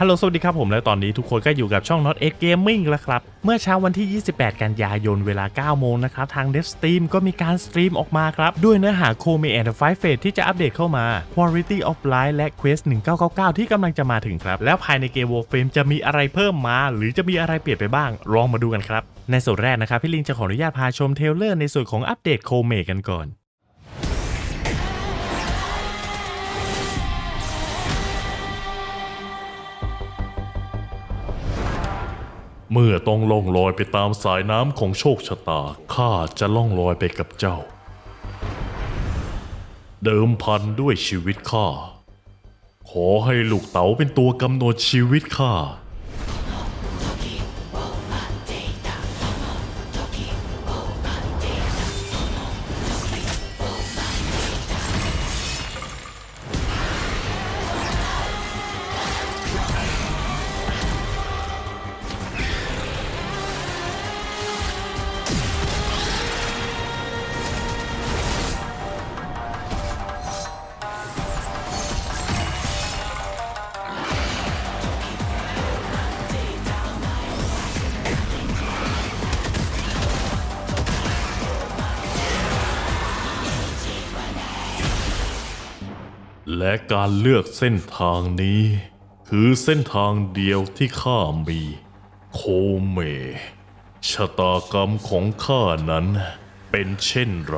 ฮัลโหลสวัสดีครับผมและตอนนี้ทุกคนก็อยู่กับช่อง Not 8 Gaming แล้วครับ เมื่อเช้าวันที่ 28 กันยายนเวลา 9 โมงนะครับ ทาง Dev Stream ก็มีการสตรีมออกมาครับ ด้วยเนื้อหา c o m e and Five Fate ที่จะอัปเดตเข้ามา Quality of Life และ Quest 1999 ที่กำลังจะมาถึงครับ แล้วภายในเกม Warframe จะมีอะไรเพิ่มมา หรือจะมีอะไรเปลี่ยนไปบ้างลองมาดูกันครับในส่วนแรกนะครับพี่ลิงจะขออนุญาตพาชมเทเลอร์ในส่วนของอัปเดต c o m e กันก่อน เมื่อต้องล่องลอยไปตามสายน้ำของโชคชะตา ข้าจะล่องลอยไปกับเจ้า เดิมพันด้วยชีวิตข้า ขอให้ลูกเต๋าเป็นตัวกำหนดชีวิตข้า และการเลือกเส้นทางนี้ คือเส้นทางเดียวที่ข้ามี โคเม ชะตากรรมของข้านั้นเป็นเช่นไร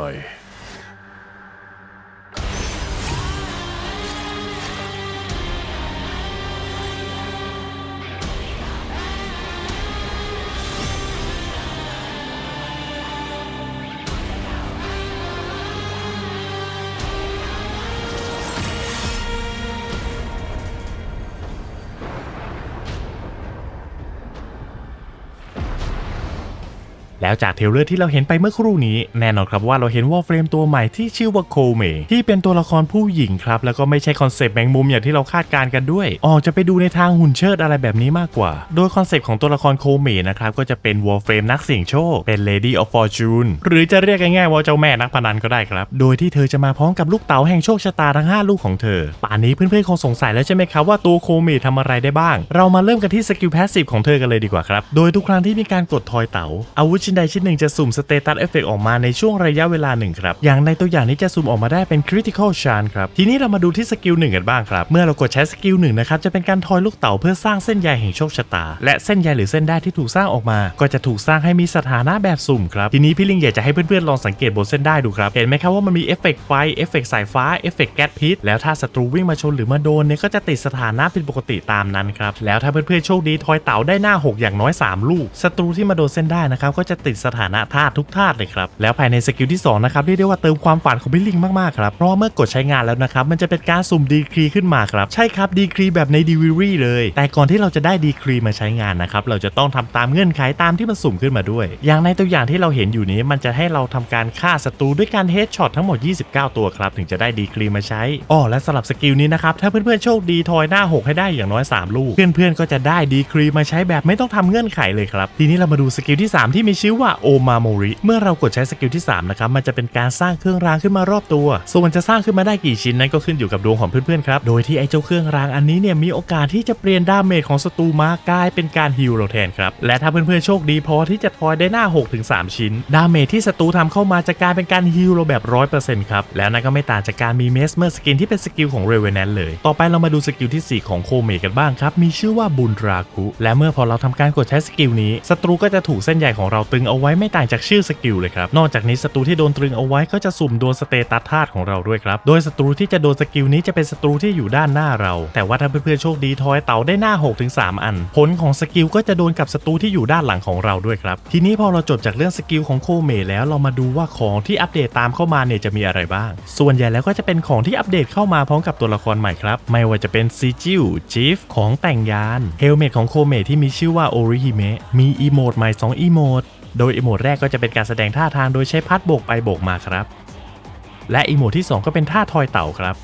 แล้วจากเทรลเลอร์ที่เราเห็นไปเมื่อครู่นี้แน่นอนครับว่าเราเห็นวอลเฟรมตัวใหม่ที่ชื่อว่าโคเมที่เป็นตัวละครผู้หญิงครับ แล้วก็ไม่ใช่คอนเซปต์แมงมุมอย่างที่เราคาดการณ์กันด้วยออกจะไปดูในทางหุ่นเชิดอะไรแบบนี้มากกว่า โดยคอนเซปต์ของตัวละครโคเมนะครับก็จะเป็นวอลเฟรมนักเสี่ยงโชคเป็น Lady of Fortune หรือจะเรียกง่ายๆว่าเจ้าแม่นักพนันก็ได้ครับ โดยที่เธอจะมาพร้อมกับลูกเต๋าแห่งโชคชะตาทั้ง 5 ลูกของเธอ ป่านนี้เพื่อนๆคงสงสัยแล้วใช่ไหมครับว่าตัวโคเมทำอะไรได้บ้าง เรามาเริ่มกันที่สกิลแพสซีฟของเธอกันเลยดีกว่าครับ โดยทุกครั้งที่มีการกดทอยเต๋าอาวุธชิ้นใดชิ้นหนึ่งจะสุ่มสเตตัสเอฟเฟกออกมาในช่วงระยะเวลาหนึ่งครับ อย่างในตัวอย่างนี้จะสุ่มออกมาได้เป็น Critical Charm ครับ ทีนี้เรามาดูที่สกิลหนึ่งกันบ้างครับ เมื่อเรากดใช้สกิลหนึ่งนะครับ จะเป็นการทอยลูกเต๋าเพื่อสร้างเส้นใยแห่งโชคชะตา และเส้นใยหรือเส้นได้ที่ถูกสร้างออกมา ก็จะถูกสร้างให้มีสถานะแบบสุ่มครับทีนี้พี่ลิงอยากจะให้เพื่อนๆลองสังเกตบนเส้นได้ดูครับเห็นไหมครับว่ามันมีเอฟเฟกไฟเอฟเฟกสายฟ้าเอฟเฟกแก๊สพิษแล้วถ้าศัตรูวิ่งมาชนหรือมาโดนเนี่ยก็จะติดสถานะผิดปกติตามนั้นครับแล้วถ้าเพื่อนๆโชคดีทอยเต๋าได้หน้า 6 อย่างน้อย 3 ลูกศัตรูที่มาโดนเส้นได้นะครับก็จะติดสถานะธาตุทุกธาตุเลยครับ แล้วภายในสกิลที่2นะครับเรียกได้ว่าเติมความฝันของพี่ลิงมากๆครับ เพราะเมื่อกดใช้งานแล้วนะครับ มันจะเป็นการสุ่มดีครีขึ้นมาครับ ใช่ครับดีครีแบบในดีวิรี่เลย แต่ก่อนที่เราจะได้ดีครีมาใช้งานนะครับ เราจะต้องทำตามเงื่อนไขตามที่มันสุ่มขึ้นมาด้วย อย่างในตัวอย่างที่เราเห็นอยู่นี้ มันจะให้เราทำการฆ่าศัตรูด้วยการเฮดช็อตทั้งหมด 29 ตัวครับ ถึงจะได้ดีครีมาใช้อ๋อและสำหรับสกิลนี้นะครับ ถ้าเพื่อนๆโชคดีทอยหน้า 6 ให้ได้อย่างน้อย 3 ลูก เพื่อนๆก็จะได้ดีครีมาใช้แบบไม่ต้องทำเงื่อนไขเลยครับ ทีนี้เรามาดูสกิลที่ 3 ที่มีชื่อว่าโอมาโมริเมื่อเรากดใช้สกิลที่3นะครับมันจะเป็นการสร้างเครื่องรางขึ้นมารอบตัว ส่วนจะสร้างขึ้นมาได้กี่ชิ้นนั้นก็ขึ้นอยู่กับดวงของเพื่อนๆครับโดยที่ไอ้เจ้าเครื่องรางอันนี้เนี่ยมีโอกาสที่จะเปลี่ยนดาเมจของศัตรูมากลายเป็นการฮิลเราแทนครับและถ้าเพื่อนๆโชคดีพอที่จะทอยได้หน้า 6-3 ชิ้น ดาเมจที่ศัตรูทำเข้ามาจะกลายเป็นการฮิลเราแบบ 100%ครับแล้วนั่นก็ไม่ต่างจากการมีเมสเมอร์สกินที่เป็นสกิลของเรเวแนนเลย ต่อไปเรามาดูสกิลที่ 4 ของโคเมกันบ้างครับมีชื่อว่าบุนราคุและเมื่อพอเราทำการกดใช้สกิลนี้ศัตรูก็จะถูกเส้นใยของเราตึงเอาไว้ไม่ต่างจากชื่อสกิลเลยครับนอกจากนี้ศัตรูที่โดนตรึงเอาไว้ก็จะสุ่มโดนสเตตัสธาตุของเราด้วยครับโดยศัตรูที่จะโดนสกิลนี้จะเป็นศัตรูที่อยู่ด้านหน้าเรา แต่ว่าถ้าเพื่อนๆโชคดีทอยเต่าได้หน้า 6-3 อัน ผลของสกิลก็จะโดนกับศัตรูที่อยู่ด้านหลังของเราด้วยครับ ทีนี้พอเราจบจากเรื่องสกิลของโคเมแล้วเรามาดูว่าของที่อัปเดตตามเข้ามาเนี่ยจะมีอะไรบ้าง ส่วนใหญ่แล้วก็จะเป็นของที่อัปเดตเข้ามาพร้อมกับตัวละครใหม่ครับ ไม่ว่าจะเป็นซีจิวจีฟของแต่งยานเฮลเมตของโคเมที่มีชื่อว่าโอริฮิเมะมีอีโมดใหม่2อีโมด โดยอีโมดแรกก็จะเป็นการแสดงท่าทางโดยใช้พัดโบกไปโบกมาครับ และอีโมดที่ 2 ก็เป็นท่าทอยเต่าครับ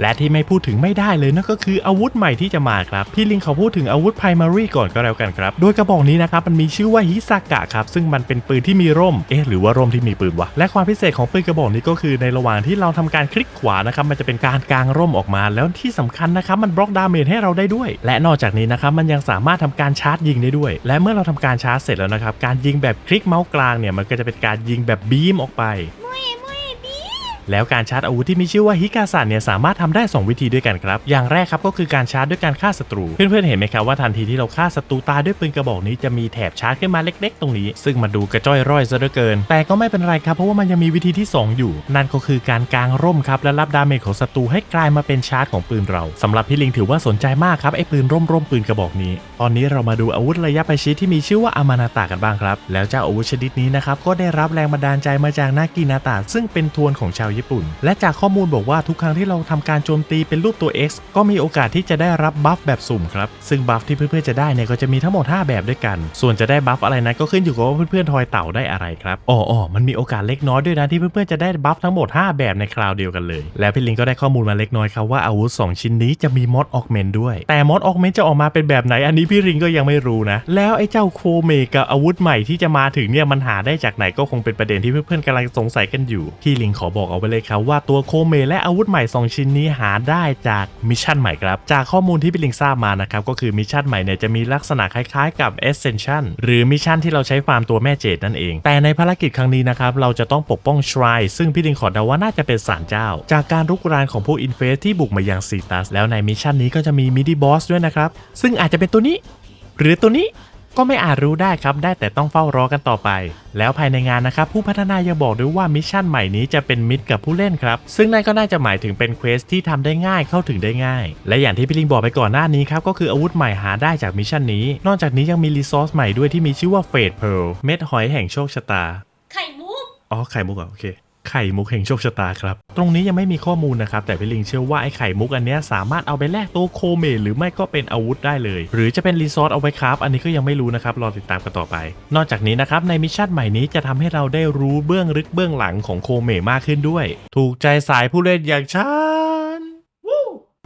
และที่ไม่พูดถึงไม่ได้เลยนั่นก็คืออาวุธใหม่ที่จะมาครับ พี่ลิงเขาพูดถึงอาวุธ primary ก่อนก็แล้วกันครับ โดยกระบอกนี้นะครับมันมีชื่อว่าฮิซากะครับ ซึ่งมันเป็นปืนที่มีร่ม เอ๊ะหรือว่าร่มที่มีปืนวะ และความพิเศษของปืนกระบอกนี้ก็คือในระหว่างที่เราทำการคลิกขวานะครับมันจะเป็นการกางร่มออกมา แล้วที่สำคัญนะครับมันบล็อกดาเมจให้เราได้ด้วย และนอกจากนี้นะครับมันยังสามารถทำการชาร์จยิงได้ด้วย และเมื่อเราทำการชาร์จเสร็จแล้วนะครับการยิงแบบคลิกเมาส์กลางเนี่ยมันก็จะเป็นการยิงแบบบีมออกไป แล้วการชาร์จอาวุธที่มีชื่อว่าฮิกาซันเนี่ยสามารถทำได้ 2 วิธีด้วยกันครับ อย่างแรกครับก็คือการชาร์จด้วยการฆ่าศัตรู เพื่อนๆเห็นไหมครับว่าทันทีที่เราฆ่าศัตรูตายด้วยปืนกระบอกนี้จะมีแถบชาร์จขึ้นมาเล็ก ๆ ตรงนี้ ซึ่งมันดูกระจ้อยร่อยซะเหลือเกิน แต่ก็ไม่เป็นไรครับเพราะว่ามันยังมีวิธีที่ 2 อยู่ นั่นก็คือการกางร่มครับและรับดาเมจของศัตรูให้กลายมาเป็นชาร์จของปืนเราสำหรับพี่ลิงถือว่าสนใจมากครับไอ้ปืนร่มร่มปืนกระบอกนี้ ตอนนี้เรามาดูอาวุธระยะประชิดที่มีชื่อว่าอามานาตะกันบ้างครับ แล้วเจ้าอาวุธชนิดนี้นะครับก็ได้รับแรงบันดาลใจมาจากนากินาตะซึ่งเป็นทวนของชาวญี่ปุ่น และจากข้อมูลบอกว่าทุกครั้งที่เราทำการโจมตีเป็นรูปตัว X ก็มีโอกาสที่จะได้รับบัฟแบบสุ่มครับ ซึ่งบัฟที่เพื่อนๆจะได้เนี่ยก็จะมีทั้งหมด 5 แบบด้วยกัน ส่วนจะได้บัฟอะไรนั้นก็ขึ้นอยู่กับว่าเพื่อนๆทอยเต่าได้อะไรครับอ๋ออมันมีโอกาสเล็กน้อยด้วยนะที่เพื่อนๆจะได้บัฟทั้งหมด 5 แบบในคราวเดียวกันเลย แล้วพี่ลิงก็ได้ข้อมูลมาเล็กน้อยครับว่าอาวุธ 2 ชิ้นนี้จะมีมอดออกเมนด้วย แต่มอดออกเมนจะออกมาเป็นแบบไหนอันนี้พี่ลิงก็ยังไม่รู้นะ แล้วไอ้เจ้าโคเมกับอาวุธใหม่ที่จะมาถึงเนี่ยมันหาได้จากไหนก็คงเป็นประเด็นที่เพื่อนๆกำลังสงสัยกันอยู่พี่ลิงขอบอกเอาไว้เลยครับว่าตัวโคเมและอาวุธใหม่สองชิ้นนี้หาได้จากมิชชั่นใหม่ครับ จากข้อมูลที่พี่ลิงทราบมานะครับก็คือมิชชั่นใหม่เนี่ยจะมีลักษณะคล้ายๆ กับ Ascension หรือมิชชั่นที่เราใช้ฟาร์มตัวแม่เจดนั่นเอง แต่ในภารกิจครั้งนี้นะครับเราจะต้องปกป้องช r ายซึ่งพี่ลิงขอเดาว่าน่าจะเป็นศาลเจ้า จากการรุกรานของพวกอินเฟสที่บุกมายังซีตัสแล้วในมิชชั่นนี้ก็จะมีมินิบอสด้วยนะครับซึ่งอาจจะเป็นตัวนี้ หรือตัวนี้ ก็ไม่อาจรู้ได้ครับ ได้แต่ต้องเฝ้ารอกันต่อไป แล้วภายในงานนะครับ ผู้พัฒนายังบอกด้วยว่ามิชชั่นใหม่นี้จะเป็นมิตรกับผู้เล่นครับ ซึ่งนั่นก็น่าจะหมายถึงเป็นเควสที่ทำได้ง่ายเข้าถึงได้ง่าย และอย่างที่พี่ลิงบอกไปก่อนหน้านี้ครับก็คืออาวุธใหม่หาได้จากมิชชั่นนี้ นอกจากนี้ยังมีรีซอสใหม่ด้วยที่มีชื่อว่าเฟดเพลเม็ดหอยแห่งโชคชะตา ไข่มุก อ๋อ ไข่มุกเหรอโอเค ไข่มุกแห่งโชคชะตาครับ ตรงนี้ยังไม่มีข้อมูลนะครับ แต่พี่ลิงเชื่อว่าไอ้ไข่มุกอันนี้สามารถเอาไปแลกตัวโคเมหรือไม่ก็เป็นอาวุธได้เลย หรือจะเป็นรีซอสเอาไว้ครับ อันนี้ก็ยังไม่รู้นะครับ รอติดตามกันต่อไป นอกจากนี้นะครับในมิชชั่นใหม่นี้จะทำให้เราได้รู้เบื้องลึกเบื้องหลังของโคเมมากขึ้นด้วย ถูกใจสายผู้เล่นอย่างฉัน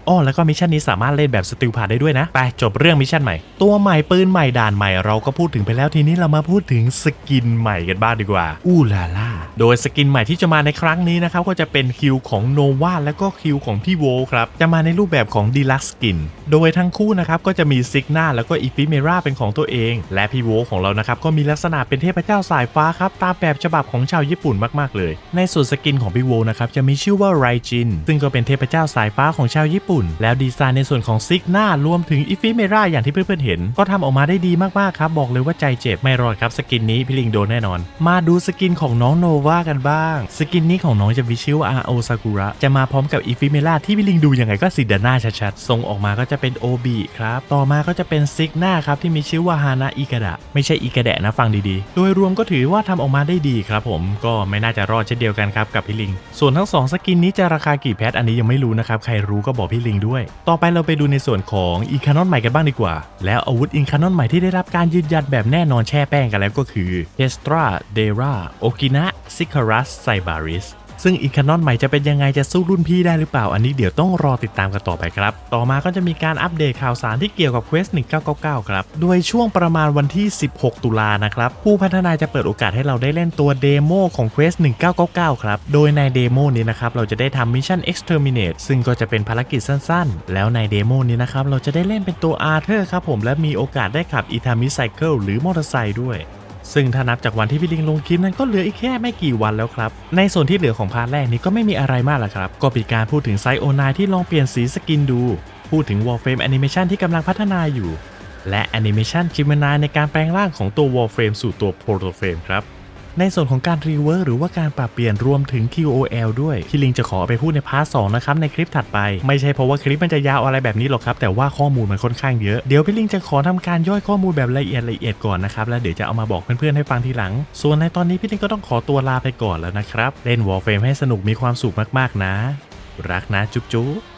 อ๋อแล้วก็มิชชั่นนี้สามารถเล่นแบบสติลพาได้ด้วยนะ ไปจบเรื่องมิชชั่นใหม่ ตัวใหม่ปืนใหม่ด่านใหม่เราก็พูดถึงไปแล้วทีนี้เรามาพูดถึงสกินใหม่กันบ้างดีกว่า อู้ลาล่า โดยสกินใหม่ที่จะมาในครั้งนี้นะครับก็จะเป็นคิวของโนวาและก็คิวของพี่โวครับ จะมาในรูปแบบของดีลักสกิน โดยทั้งคู่นะครับก็จะมีซิกนาแล้วก็อีฟิเมราเป็นของตัวเอง และพี่โวของเรานะครับก็มีลักษณะเป็นเทพเจ้าสายฟ้าครับตามแบบฉบับของชาวญี่ปุ่นมากๆเลย ในส่วนสกินของพี่โวนะครับจะมีชื่อว่าไรจินซึ่งก็เป็นเทพเจ้าสายฟ้าของชาวญี่ปุ่นแล้วดีไซน์ในส่วนของซิกหน้ารวมถึงอีฟิเมราอย่างที่เพื่อนๆเห็น ก็ทำออกมาได้ดีมากๆครับ บอกเลยว่าใจเจ็บไม่รอดครับสกินนี้พี่ลิงโดนแน่นอน มาดูสกินของน้องโนวากันบ้าง สกินนี้ของน้องจะมีชื่อว่าอาโอซากุระจะมาพร้อมกับอีฟิเมราที่พี่ลิงดูยังไงก็สีดาน่าชัดๆทรงออกมาก็จะเป็นโอบีครับต่อมาก็จะเป็นซิกหน้าครับที่มีชื่อว่าฮานาอิกะดะไม่ใช่อิกะแดะนะฟังดีๆ โดยรวมก็ถือว่าทำออกมาได้ดีครับผมก็ไม่น่าจะรอดเช่นเดียวกันครับกับพี่ลิง ส่วนทั้งสองสกินนี้จะราคากี่แพทอันนี้ยังไม่รู้นะครับใครรู้ก็บอกพี่ลิงด้วย ต่อไปเราไปดูในส่วนของอีคานอนใหม่กันบ้างดีกว่า แล้วอาวุธอินคานอนใหม่ที่ได้รับการยืนยันแบบแน่นอนแช่แป้งกันแล้วก็คือเฮสตราเดราโอกินะซิคารัสไซบาริส ซึ่งอีคานอนใหม่จะเป็นยังไงจะสู้รุ่นพี่ได้หรือเปล่า อันนี้เดี๋ยวต้องรอติดตามกันต่อไปครับ ต่อมาก็จะมีการอัปเดตข่าวสารที่เกี่ยวกับ Quest 1999 ครับ โดยช่วงประมาณวันที่ 16 ตุลานะครับ ผู้พัฒนาจะเปิดโอกาสให้เราได้เล่นตัวเดโมของ Quest 1999 ครับ โดยในเดโมนี้นะครับ เราจะได้ทำมิชชั่น Exterminate ซึ่งก็จะเป็นภารกิจสั้นๆ แล้วในเดโมนี้นะครับ เราจะได้เล่นเป็นตัวอาร์เธอร์ครับผม และมีโอกาสได้ขับอีทามิไซเคิลหรือมอเตอร์ไซค์ด้วย ซึ่งถ้านับจากวันที่พี่ลิงลงคลิปนั้นก็เหลืออีกแค่ไม่กี่วันแล้วครับ ในส่วนที่เหลือของพาร์ทแรกนี้ก็ไม่มีอะไรมากละครับ ก็เป็นการพูดถึงไซโอนายที่ลองเปลี่ยนสีสกินดู พูดถึงวอลเฟรมแอนิเมชันที่กำลังพัฒนาอยู่ และแอนิเมชันคิมนาในการแปลงร่างของตัววอลเฟรมสู่ตัวโปรโตเฟรมครับ ในส่วนของการรีเวิร์หรือว่าการปรับเปลี่ยนรวมถึง QOL ด้วยที่ลิงจะขอไปพูดในพาร์ทสนะครับในคลิปถัดไป ไม่ใช่เพราะว่าคลิปมันจะยาวอะไรแบบนี้หรอกครับ แต่ว่าข้อมูลมันค่อนข้างเยอะ เดี๋ยวพี่ลิงจะขอทำการย่อยข้อมูลแบบละเอียดละเอียดก่อนนะครับแล้วเดี๋ยวจะเอามาบอกเพื่อนๆให้ฟังทีหลัง ส่วนในตอนนี้พี่ลิงก็ต้องขอตัวลาไปก่อนแล้วนะครับเล่น Warframe ให้สนุกมีความสุขมากๆนะ รักนะจุ๊บจุ๊บ